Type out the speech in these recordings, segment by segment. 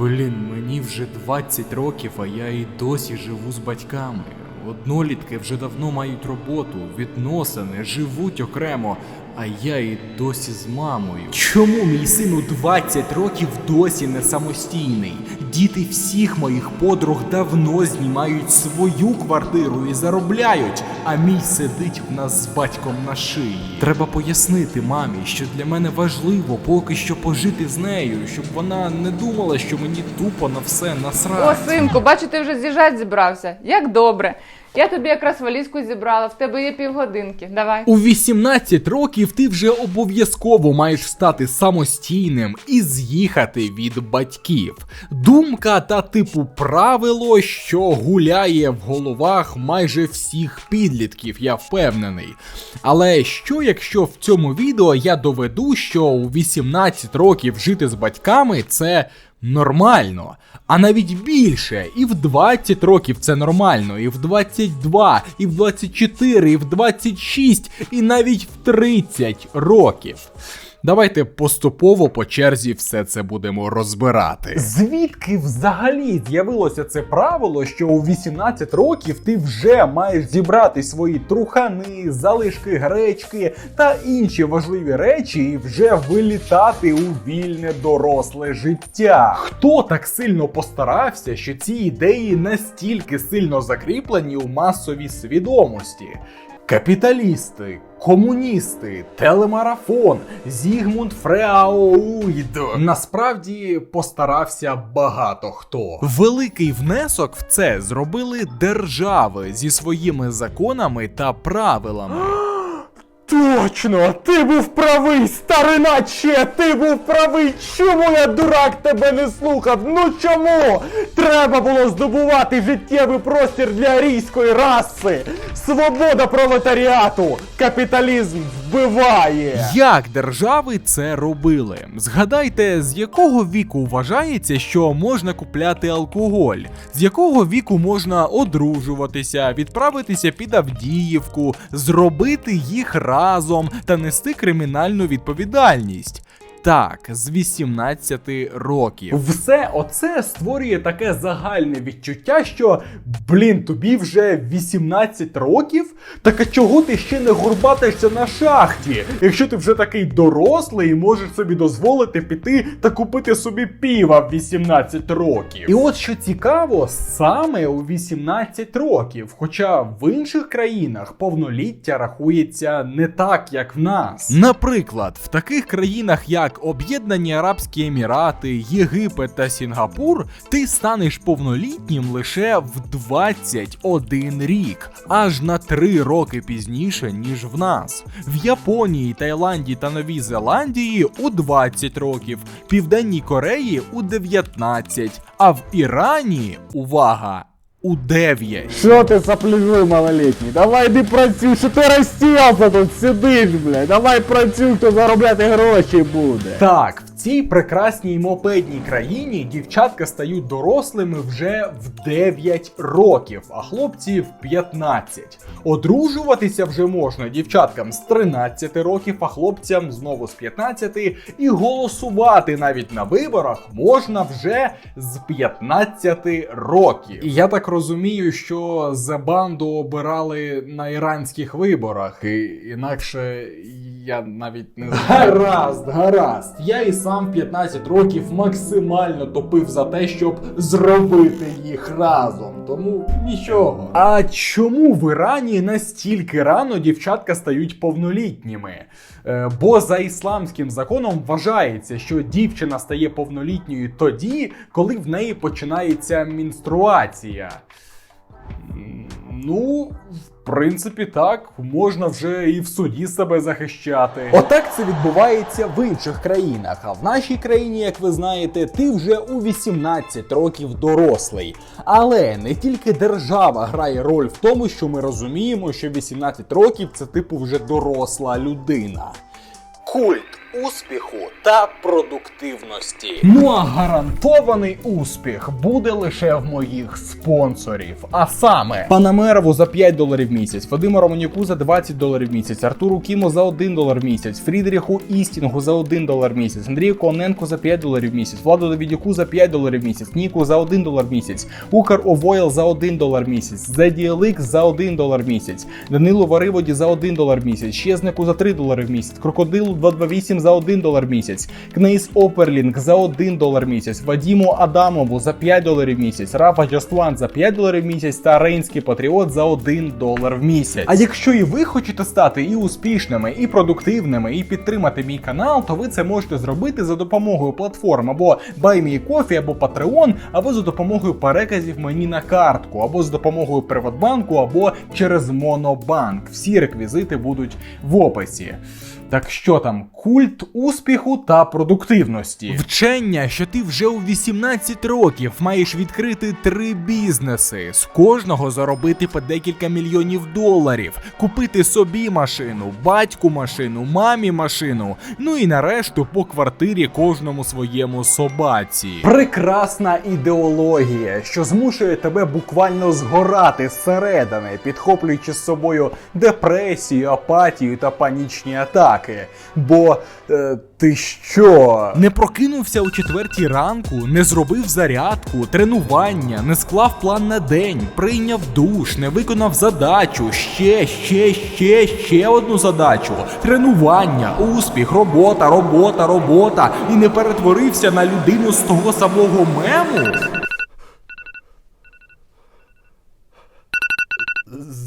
Блін, мені вже 20 років, а я і досі живу з батьками. Однолітки вже давно мають роботу, відносини, живуть окремо, а я і досі з мамою. Чому мій син у 20 років досі не самостійний? Діти всіх моїх подруг давно знімають свою квартиру і заробляють, а мій сидить в нас з батьком на шиї. Треба пояснити мамі, що для мене важливо поки що пожити з нею, щоб вона не думала, що мені тупо на все О, насрати. синку, бачу, вже з'їжджати зібрався. Як добре. Я тобі якраз валізку зібрала, в тебе є півгодинки. Давай. У 18 років ти вже обов'язково маєш стати самостійним і з'їхати від батьків. Думка та типу правило, що гуляє в головах майже всіх підлітків, я впевнений. Але що якщо в цьому відео я доведу, що у 18 років жити з батьками це нормально, а навіть більше, і в 20 років це нормально, і в 22, і в 24, і в 26, і навіть в 30 років. Давайте поступово по черзі все це будемо розбирати. Звідки взагалі з'явилося це правило, що у 18 років ти вже маєш зібрати свої трухани, залишки гречки та інші важливі речі і вже вилітати у вільне доросле життя? Хто так сильно постарався, що ці ідеї настільки сильно закріплені у масовій свідомості? Капіталісти, комуністи, телемарафон, Зігмунд Фреауд. Насправді постарався багато хто. Великий внесок в це зробили держави зі своїми законами та правилами. Точно, ти був правий, старина Че! ти був правий. Чому я дурак тебе не слухав? Ну чому? Треба було здобувати життєвий простір для арійської раси. Свобода пролетаріату. Капіталізм вбиває. Як держави це робили? Згадайте, з якого віку вважається, що можна купляти алкоголь, з якого віку можна одружуватися, відправитися під Авдіївку, зробити їх разом та нести кримінальну відповідальність. Так, з 18 років. Все оце створює таке загальне відчуття, що блін, тобі вже 18 років? Так а чого ти ще не горбатишся на шахті? Якщо ти вже такий дорослий і можеш собі дозволити піти та купити собі піва в 18 років. І от що цікаво, саме у 18 років, хоча в інших країнах повноліття рахується не так, як в нас. Наприклад, в таких країнах, як Об'єднані Арабські Емірати, Єгипет та Сінгапур, ти станеш повнолітнім лише в 21 рік, аж на 3 роки пізніше, ніж в нас. В Японії, Таїланді та Новій Зеландії у 20 років, Південній Кореї у 19, а в Ірані, увага, у 9. Що ти саплюжуй малолітній? Давай йди працюй, що ти розсівся тут сидиш, блядь. Давай працюй, хто заробляти гроші буде. Так, цій прекрасній мопедній країні дівчатка стають дорослими вже в 9 років, а хлопці в 15. Одружуватися вже можна дівчаткам з 13 років, а хлопцям знову з 15. І голосувати навіть на виборах можна вже з 15 років. І я так розумію, що за банду обирали на іранських виборах, і інакше я навіть не знаю. Гаразд, гаразд. Я і сам в 15 років максимально топив за те, щоб зробити їх разом. Тому нічого. А чому в Ірані настільки рано дівчатка стають повнолітніми? Е, бо за ісламським законом вважається, що дівчина стає повнолітньою тоді, коли в неї починається менструація. Ну, в принципі, так, можна вже і в суді себе захищати. Отак це відбувається в інших країнах. А в нашій країні, як ви знаєте, ти вже у 18 років дорослий. Але не тільки держава грає роль в тому, що ми розуміємо, що 18 років це типу вже доросла людина. Культ успіху та продуктивності. Ну а гарантований успіх буде лише в моїх спонсорів. А саме Панамерову за 5 доларів в місяць, Вадиму Романюку за 20 доларів в місяць, Артуру Кіму за 1 долар в місяць, Фрідріху Істінгу за 1 долар в місяць, Андрію Коненку за 5 доларів в місяць, Владу Давідюку за 5 доларів в місяць, Ніку за 1 долар в місяць, Укр Овойл за 1 долар в місяць, ZDLX за 1 долар в місяць, Данилу Вариводі за 1 долар в місяць, Щезнику за 3 долари в місяць, Крокодилу 228 за 1 долар місяць, Кнейс Оперлінг за 1 долар місяць, Вадіму Адамову за 5 доларів місяць, Рафа Джастван за 5 доларів місяць та Рейнський Патріот за 1 долар в місяць. А якщо і ви хочете стати і успішними, і продуктивними, і підтримати мій канал, то ви це можете зробити за допомогою платформ або BuyMeCoffee, або Patreon, або за допомогою переказів мені на картку, або з допомогою Приватбанку, або через Монобанк. Всі реквізити будуть в описі. Так що там, культ успіху та продуктивності. Вчення, що ти вже у 18 років маєш відкрити три бізнеси, з кожного заробити по декілька мільйонів доларів, купити собі машину, батьку машину, мамі машину, ну і нарешту по квартирі кожному своєму собаці. Прекрасна ідеологія, що змушує тебе буквально згорати зсередини, підхоплюючи з собою депресію, апатію та панічні атаки. Бо е, ти що? Не прокинувся у четвертій ранку, не зробив зарядку, тренування, не склав план на день, прийняв душ, не виконав задачу, ще, ще, ще, ще одну задачу. Тренування, успіх, робота, робота, робота. І не перетворився на людину з того самого мему.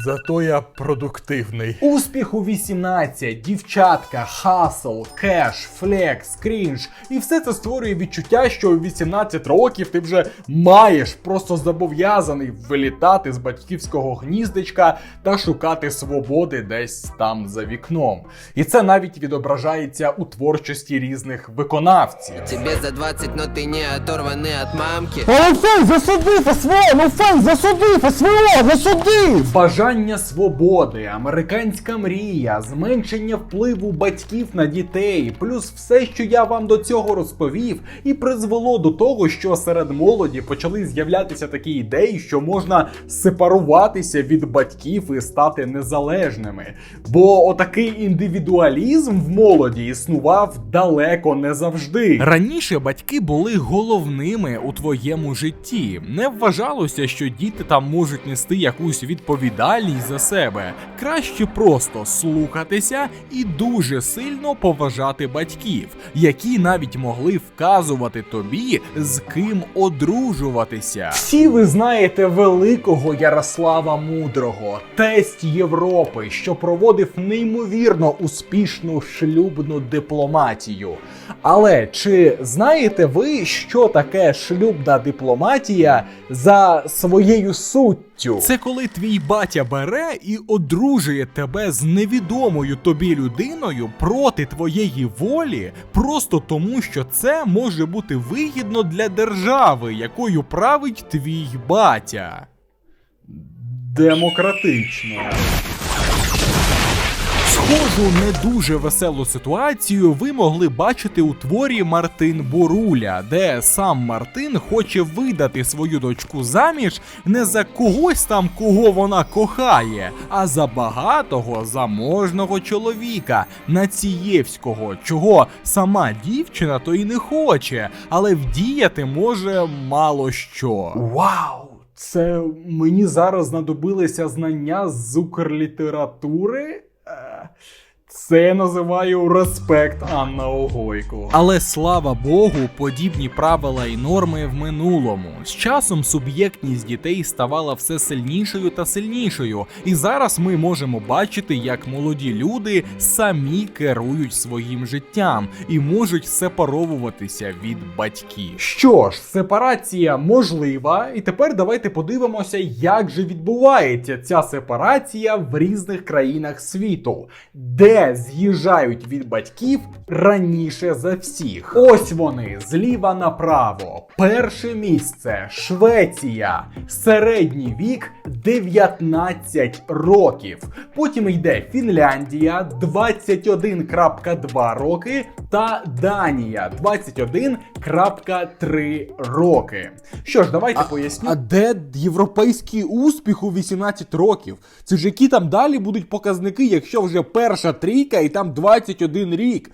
Зато я продуктивний. Успіх у 18, дівчатка, хасл, кеш, флекс, крінж. І все це створює відчуття, що у 18 років ти вже маєш просто зобов'язаний вилітати з батьківського гніздечка та шукати свободи десь там за вікном. І це навіть відображається у творчості різних виконавців. Тебе за 20, но ты не оторванный от мамки. Ну фен, засуди, СВО, ну фен, засуди, СВО, засуди! Свободи, американська мрія, зменшення впливу батьків на дітей, плюс все, що я вам до цього розповів, і призвело до того, що серед молоді почали з'являтися такі ідеї, що можна сепаруватися від батьків і стати незалежними. Бо отакий індивідуалізм в молоді існував далеко не завжди. Раніше батьки були головними у твоєму житті. Не вважалося, що діти там можуть нести якусь відповідальність за себе. Краще просто слухатися і дуже сильно поважати батьків, які навіть могли вказувати тобі, з ким одружуватися. Всі ви знаєте великого Ярослава Мудрого, тесть Європи, що проводив неймовірно успішну шлюбну дипломатію. Але чи знаєте ви, що таке шлюбна дипломатія за своєю суттю? Це коли твій батя бере і одружує тебе з невідомою тобі людиною проти твоєї волі, просто тому, що це може бути вигідно для держави, якою править твій батя. Демократично. Схожу не дуже веселу ситуацію ви могли бачити у творі Мартин Буруля, де сам Мартин хоче видати свою дочку заміж не за когось там, кого вона кохає, а за багатого заможного чоловіка Націєвського, чого сама дівчина то й не хоче, але вдіяти може мало що. Вау! Це мені зараз знадобилися знання з укрлітератури? Е, Це я називаю респект Анна Огойко. Але слава Богу, подібні правила і норми в минулому. З часом суб'єктність дітей ставала все сильнішою та сильнішою, і зараз ми можемо бачити, як молоді люди самі керують своїм життям і можуть сепаровуватися від батьків. Що ж, сепарація можлива, і тепер давайте подивимося, як же відбувається ця сепарація в різних країнах світу, де з'їжджають від батьків раніше за всіх. Ось вони зліва направо. Перше місце Швеція. Середній вік 19 років. Потім йде Фінляндія 21,2 роки та Данія 21,3 роки. Що ж, давайте поясню. А де європейський успіх у 18 років? Це ж які там далі будуть показники, якщо вже перша трійка і там 21 рік?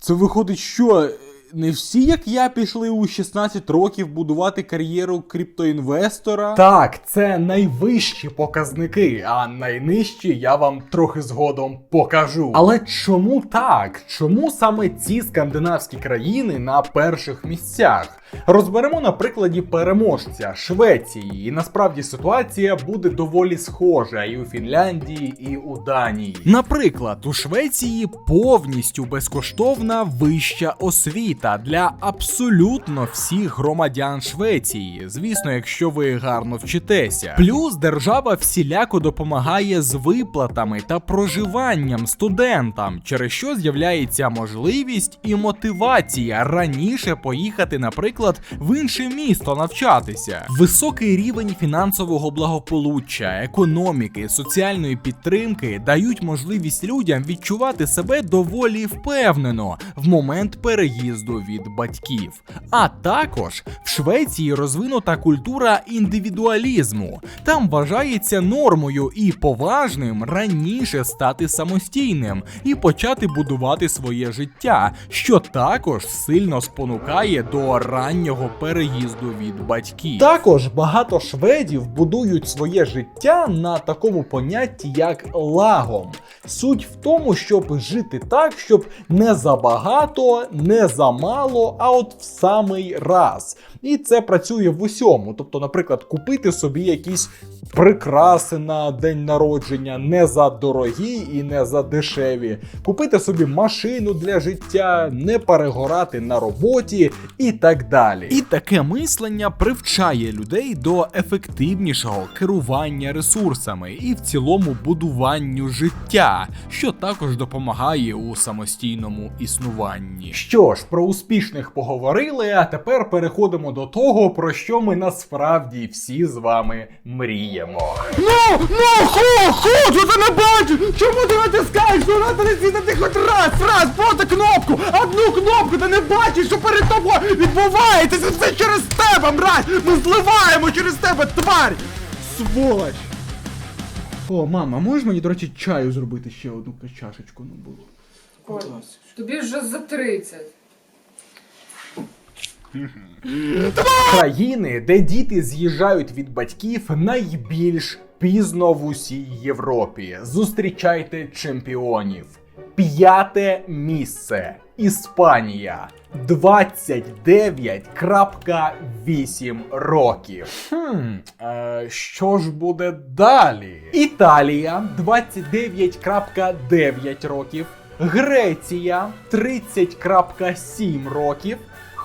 Це виходить, що не всі, як я, пішли у 16 років будувати кар'єру криптоінвестора. Так, це найвищі показники, а найнижчі я вам трохи згодом покажу. Але чому так? Чому саме ці скандинавські країни на перших місцях? Розберемо на прикладі переможця Швеції, і насправді ситуація буде доволі схожа і у Фінляндії, і у Данії. Наприклад, у Швеції повністю безкоштовна вища освіта для абсолютно всіх громадян Швеції. Звісно, якщо ви гарно вчитеся. Плюс держава всіляко допомагає з виплатами та проживанням студентам, через що з'являється можливість і мотивація раніше поїхати, наприклад, в інше місто навчатися. Високий рівень фінансового благополуччя, економіки, соціальної підтримки дають можливість людям відчувати себе доволі впевнено в момент переїзду від батьків. А також в Швеції розвинута культура індивідуалізму. Там вважається нормою і поважним раніше стати самостійним і почати будувати своє життя, що також сильно спонукає до раннього переїзду від батьків. Також багато шведів будують своє життя на такому понятті, як лагом. Суть в тому, щоб жити так, щоб не забагато, не замало, а от в самий раз. І це працює в усьому. Тобто, наприклад, купити собі якісь прикраси на день народження не за дорогі і не за дешеві, купити собі машину для життя, не перегорати на роботі і так далі. І таке мислення привчає людей до ефективнішого керування ресурсами і в цілому будуванню життя, що також допомагає у самостійному існуванні. Що ж, про успішних поговорили, а тепер переходимо до того, про що ми насправді всі з вами мріємо. Ну, ну, ху, ху, що ти не бачиш? Чому ти натискаєш? Ну, треба натиснути хоч раз, раз, просто кнопку, одну кнопку, ти не бачиш, що перед тобою відбувається, це все через тебе, мразь! Ми зливаємо через тебе, тварь! Сволоч! О, мама, можеш мені, до речі, чаю зробити ще одну чашечку, ну будь. Тобі вже за 30. Країни, де діти з'їжджають від батьків найбільш пізно в усій Європі. Зустрічайте чемпіонів. П'яте місце. Іспанія 29,8 років. Хм, е, що ж буде далі? Італія 29,9 років. Греція 30,7 років.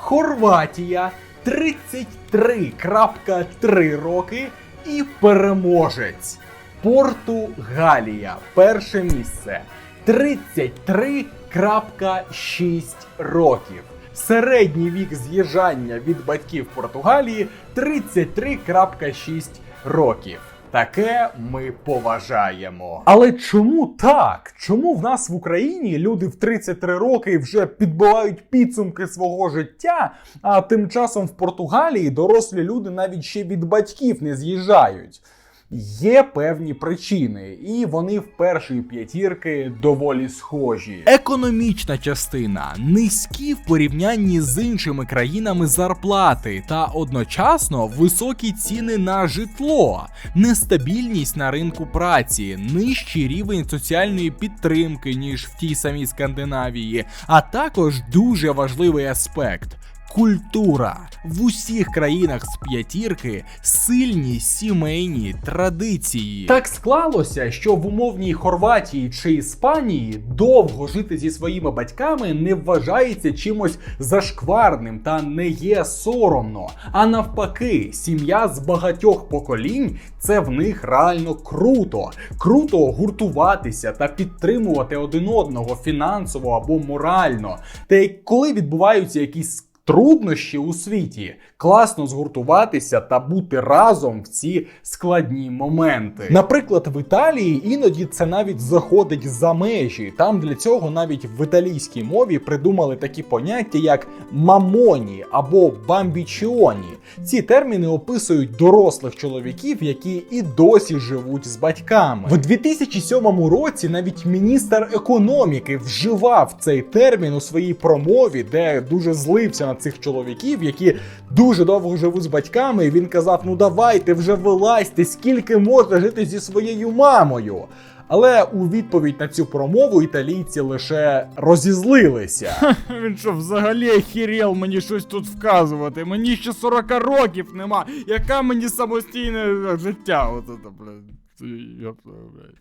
Хорватія 33,3 роки і переможець. Португалія перше місце 33,6 років. Середній вік з'їжджання від батьків Португалії 33,6 років. Таке ми поважаємо. Але чому так? Чому в нас в Україні люди в 33 роки вже підбивають підсумки свого життя, а тим часом в Португалії дорослі люди навіть ще від батьків не з'їжджають? Є певні причини, і вони в першої п'ятірки доволі схожі. Економічна частина низькі в порівнянні з іншими країнами зарплати та одночасно високі ціни на житло, нестабільність на ринку праці, нижчий рівень соціальної підтримки ніж в тій самій Скандинавії, а також дуже важливий аспект. Культура в усіх країнах з п'ятірки сильні сімейні традиції. Так склалося, що в умовній Хорватії чи Іспанії довго жити зі своїми батьками не вважається чимось зашкварним та не є соромно. А навпаки, сім'я з багатьох поколінь це в них реально круто. Круто гуртуватися та підтримувати один одного фінансово або морально. Та й коли відбуваються якісь труднощі у світі, класно згуртуватися та бути разом в ці складні моменти. Наприклад, в Італії іноді це навіть заходить за межі. Там для цього навіть в італійській мові придумали такі поняття, як мамоні або бамбічіоні. Ці терміни описують дорослих чоловіків, які і досі живуть з батьками. В 2007 році навіть міністр економіки вживав цей термін у своїй промові, де дуже злився на цих чоловіків, які дуже довго живуть з батьками. І він казав: Ну давайте вже вилазьте, скільки можна жити зі своєю мамою. Але у відповідь на цю промову італійці лише розізлилися. Він що, взагалі охерел мені щось тут вказувати? Мені ще 40 років нема. Яка мені самостійне життя? От це, блядь.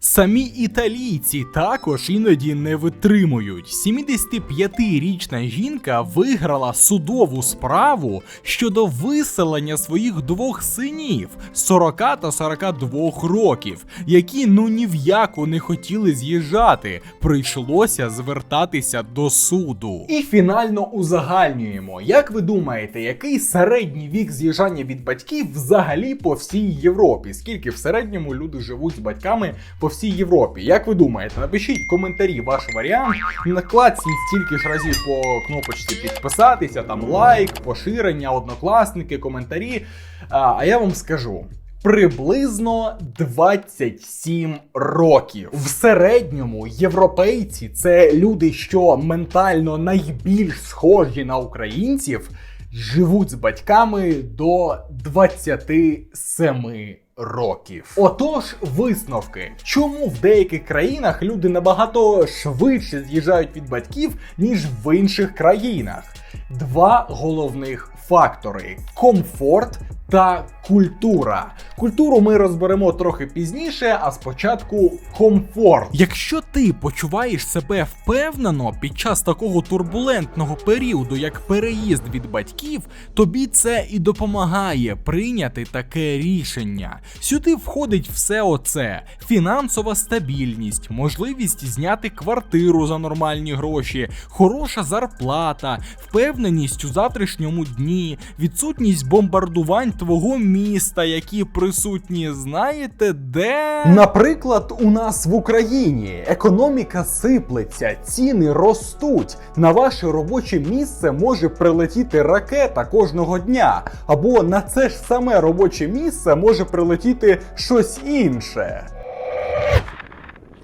Самі італійці також іноді не витримують. 75-річна жінка виграла судову справу щодо виселення своїх двох синів 40 та 42 років, які ну ні в яку не хотіли з'їжджати. Прийшлося звертатися до суду. І фінально узагальнюємо. Як ви думаєте, який середній вік з'їжджання від батьків взагалі по всій Європі? Скільки в середньому люди живуть з батьками по всій Європі? Як ви думаєте? Напишіть в коментарі ваш варіант. Накладіть стільки ж разів по кнопочці підписатися, там лайк, поширення, однокласники, коментарі. А, а я вам скажу. Приблизно 27 років. В середньому європейці це люди, що ментально найбільш схожі на українців, живуть з батьками до 27 років. Отож, висновки. Чому в деяких країнах люди набагато швидше з'їжджають від батьків, ніж в інших країнах? Два головних фактори: комфорт та культура. Культуру ми розберемо трохи пізніше, а спочатку комфорт. Якщо ти почуваєш себе впевнено під час такого турбулентного періоду, як переїзд від батьків, тобі це і допомагає прийняти таке рішення. Сюди входить все оце: фінансова стабільність, можливість зняти квартиру за нормальні гроші, хороша зарплата, впевненість у завтрашньому дні, відсутність бомбардувань твого міста, які присутні, знаєте де? Наприклад, у нас в Україні економіка сиплеться, ціни ростуть. На ваше робоче місце може прилетіти ракета кожного дня, або на це ж саме робоче місце може прилетіти щось інше.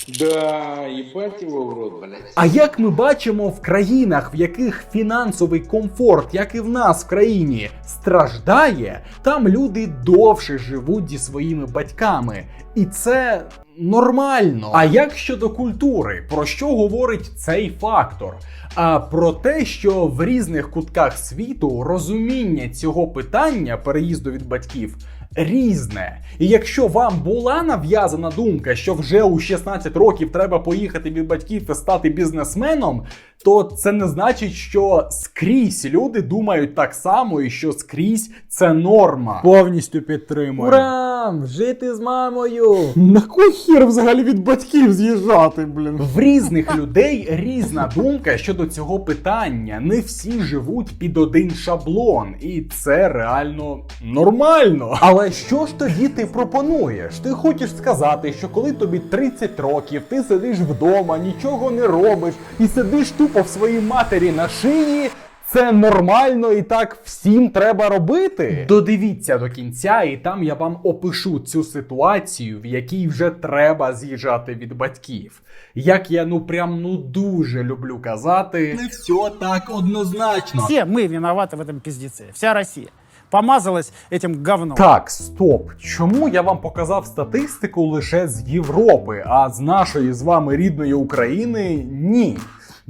Да, ебать его в рот, блядь. А як ми бачимо в країнах, в яких фінансовий комфорт, як і в нас в країні, страждає, там люди довше живуть зі своїми батьками. І це нормально. А як щодо культури, про що говорить цей фактор? А про те, що в різних кутках світу розуміння цього питання переїзду від батьків різне. І якщо вам була нав'язана думка, що вже у 16 років треба поїхати від батьків і стати бізнесменом, то це не значить, що скрізь люди думають так само, і що скрізь це норма. Повністю підтримую. Урам! Жити з мамою! На кой хір взагалі від батьків з'їжджати, блін? В різних людей різна думка щодо цього питання. Не всі живуть під один шаблон, і це реально нормально. Але що ж тоді ти пропонуєш? Ти хочеш сказати, що коли тобі 30 років, ти сидиш вдома, нічого не робиш і сидиш тупо в своїй матері на шиї. Це нормально і так всім треба робити. Додивіться до кінця, і там я вам опишу цю ситуацію, в якій вже треба з'їжджати від батьків. Як я ну прям ну дуже люблю казати, не все так однозначно. Все мы виноваты в этом пиздеце. Вся Россия помазалась этим говном. Так, стоп. Чому я вам показав статистику лише з Європи, а з нашої з вами рідної України ні.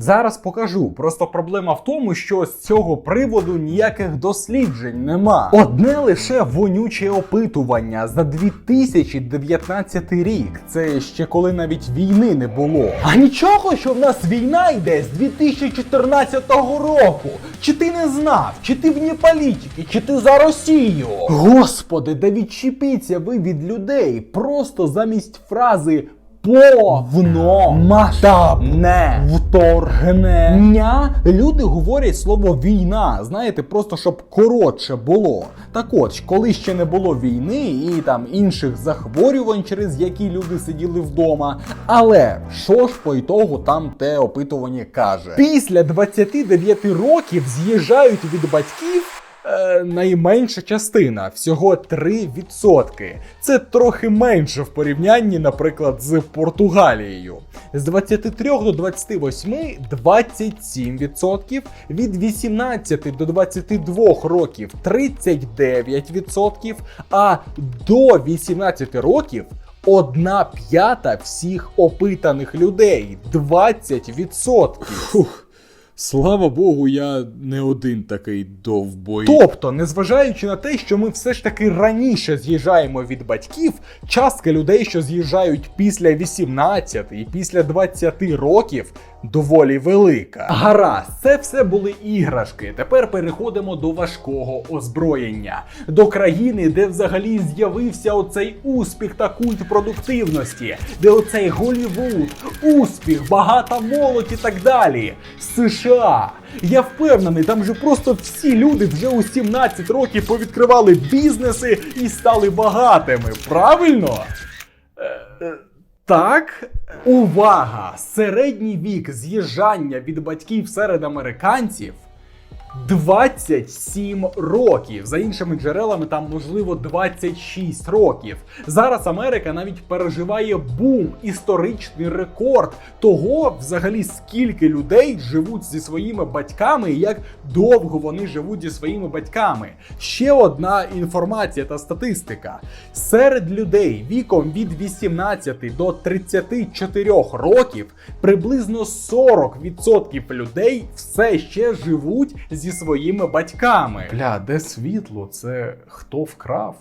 Зараз покажу. Просто проблема в тому, що з цього приводу ніяких досліджень нема. Одне лише вонюче опитування за 2019 рік. Це ще коли навіть війни не було. А нічого, що в нас війна йде з 2014 року. Чи ти не знав, чи ти вне політики, чи ти за Росію? Господи, да відчепіться ви від людей. Просто замість фрази повно масштабне вторгнення. Люди говорять слово війна, знаєте, просто щоб коротше було. Так от, коли ще не було війни і там інших захворювань, через які люди сиділи вдома. Але що ж по ітогу там те опитування каже? Після 29 років з'їжджають від батьків. Е, найменша частина всього 3%. Це трохи менше в порівнянні, наприклад, з Португалією. З 23 до 28 27%, від 18 до 22 років 39%, а до 18 років одна п'ята всіх опитаних людей 20%. Фух. Слава Богу, я не один такий довбой. Тобто, незважаючи на те, що ми все ж таки раніше з'їжджаємо від батьків, частка людей, що з'їжджають після 18 і після 20 років, доволі велика. Гаразд, це все були іграшки. Тепер переходимо до важкого озброєння, до країни, де взагалі з'явився оцей успіх та культ продуктивності, де оцей Голівуд, успіх, багата молодь і так далі. США. Я впевнений, там же просто всі люди вже у 17 років повідкривали бізнеси і стали багатими. Правильно? Так, увага! Середній вік з'їжджання від батьків серед американців 27 років. За іншими джерелами, там можливо 26 років. Зараз Америка навіть переживає бум, історичний рекорд того, взагалі, скільки людей живуть зі своїми батьками і як довго вони живуть зі своїми батьками. Ще одна інформація та статистика. Серед людей віком від 18 до 34 років приблизно 40% людей все ще живуть зі своїми батьками. Бля, де світло? Це хто вкрав?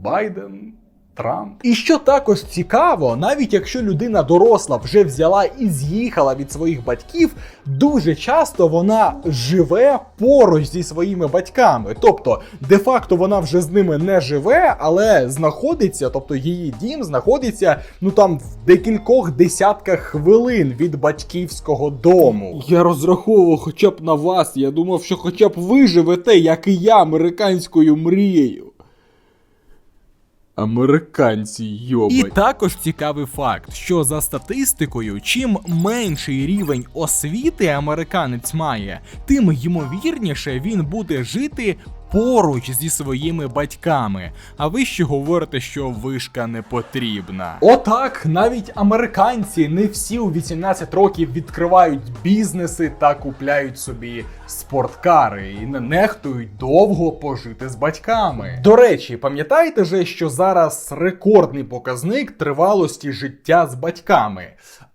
Байден? Трамп. І що також цікаво, навіть якщо людина доросла вже взяла і з'їхала від своїх батьків, дуже часто вона живе поруч зі своїми батьками. Тобто, де-факто вона вже з ними не живе, але знаходиться, тобто її дім знаходиться ну там в декількох десятках хвилин від батьківського дому. Я розраховував хоча б на вас. Я думав, що хоча б ви живете, як і я, американською мрією. Американці йобать. І також цікавий факт, що за статистикою, чим менший рівень освіти американець має, тим ймовірніше він буде жити поруч зі своїми батьками. А ви ще говорите, що вишка не потрібна. Отак, навіть американці не всі у 18 років відкривають бізнеси та купляють собі спорткари і не нехтують довго пожити з батьками. До речі, пам'ятаєте же, що зараз рекордний показник тривалості життя з батьками?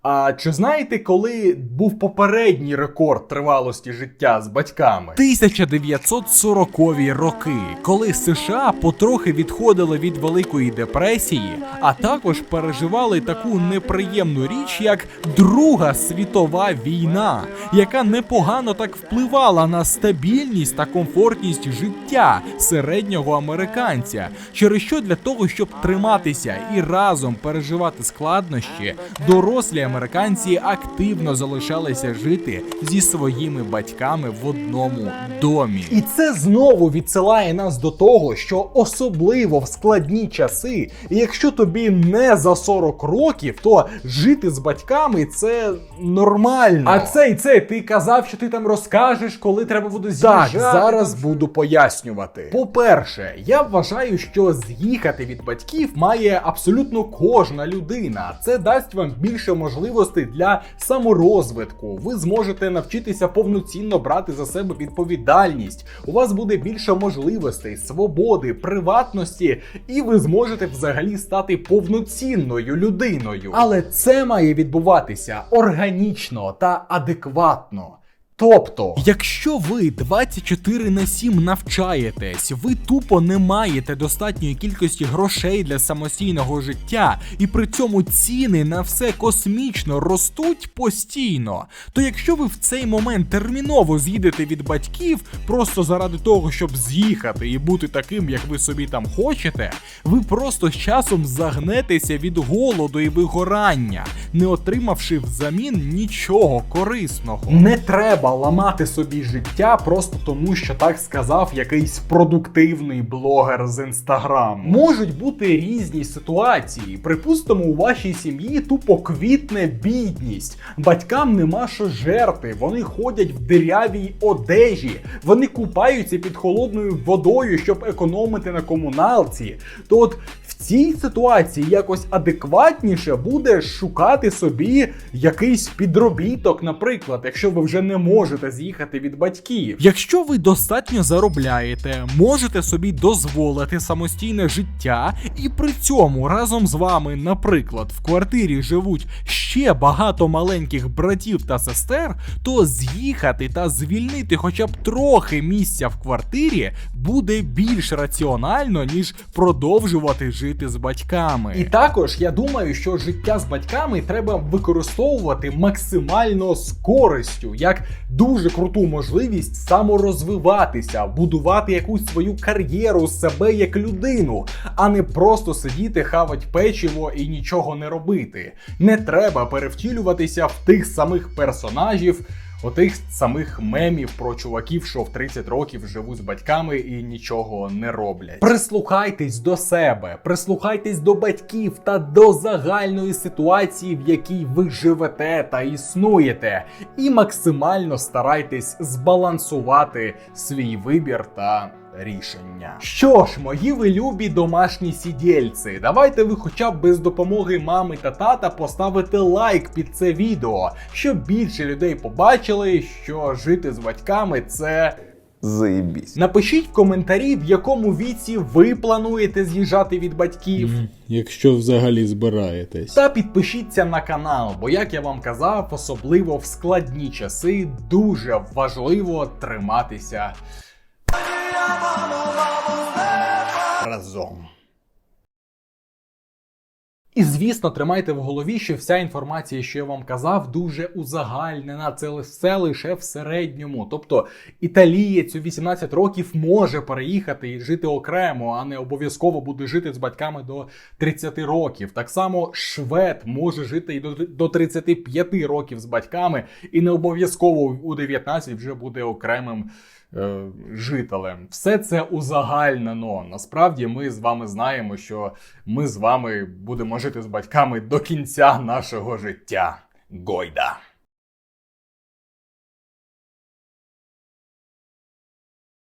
А чи знаєте, коли був попередній рекорд тривалості життя з батьками? 1940-ві роки, коли США потрохи відходили від Великої депресії, а також переживали таку неприємну річ, як Друга світова війна, яка непогано так впливала на стабільність та комфортність життя середнього американця, через що для того, щоб триматися і разом переживати складнощі, дорослі американці активно залишалися жити зі своїми батьками в одному домі. І це знову відсилає нас до того, що особливо в складні часи, і якщо тобі не за 40 років, то жити з батьками це нормально. А цей цей ти казав, що ти там розкажеш, коли треба буде з'їжджати. Так, зараз буду пояснювати. По-перше, я вважаю, що з'їхати від батьків має абсолютно кожна людина. Це дасть вам більше можливостей для саморозвитку. Ви зможете навчитися повноцінно брати за себе відповідальність. У вас буде більше можливостей, свободи, приватності, і ви зможете взагалі стати повноцінною людиною. Але це має відбуватися органічно та адекватно. Тобто, якщо ви 24 на 7 навчаєтесь, ви тупо не маєте достатньої кількості грошей для самостійного життя, і при цьому ціни на все космічно ростуть постійно, то якщо ви в цей момент терміново з'їдете від батьків просто заради того, щоб з'їхати і бути таким, як ви собі там хочете, ви просто з часом загнетеся від голоду і вигорання, не отримавши взамін нічого корисного. Не треба ламати собі життя просто тому, що так сказав якийсь продуктивний блогер з інстаграму. Можуть бути різні ситуації. Припустимо, у вашій сім'ї тупо квітне бідність. Батькам нема що жерти, вони ходять в дирявій одежі, вони купаються під холодною водою, щоб економити на комуналці. То от в цій ситуації якось адекватніше буде шукати собі якийсь підробіток, наприклад, якщо ви вже не можете з'їхати від батьків. Якщо ви достатньо заробляєте, можете собі дозволити самостійне життя, і при цьому разом з вами, наприклад, в квартирі живуть ще багато маленьких братів та сестер, то з'їхати та звільнити хоча б трохи місця в квартирі буде більш раціонально, ніж продовжувати жити з батьками. І також я думаю, що життя з батьками треба використовувати максимально з користю, як дуже круту можливість саморозвиватися, будувати якусь свою кар'єру, себе як людину, а не просто сидіти, хавать печиво і нічого не робити. Не треба перевтілюватися в тих самих персонажів. Отих самих мемів про чуваків, що в 30 років живуть з батьками і нічого не роблять. Прислухайтесь до себе, прислухайтесь до батьків та до загальної ситуації, в якій ви живете та існуєте, і максимально старайтесь збалансувати свій вибір та рішення. Що ж, мої ви любі домашні сідільці, давайте ви хоча б без допомоги мами та тата поставите лайк під це відео, щоб більше людей побачили, що жити з батьками це. Заєбісь. Напишіть в коментарі, в якому віці ви плануєте з'їжджати від батьків. Якщо взагалі збираєтесь. Та підпишіться на канал, бо як я вам казав, особливо в складні часи дуже важливо триматися разом. І звісно, тримайте в голові, що вся інформація, що я вам казав, дуже узагальнена. Це все лише в середньому. Тобто італієць у 18 років може переїхати і жити окремо, а не обов'язково буде жити з батьками до 30 років. Так само швед може жити і до, до 35 років з батьками, і не обов'язково у 19 вже буде окремим жителем. Все це узагальнено. Насправді ми з вами знаємо, що ми з вами будемо жити з батьками до кінця нашого життя. Гойда.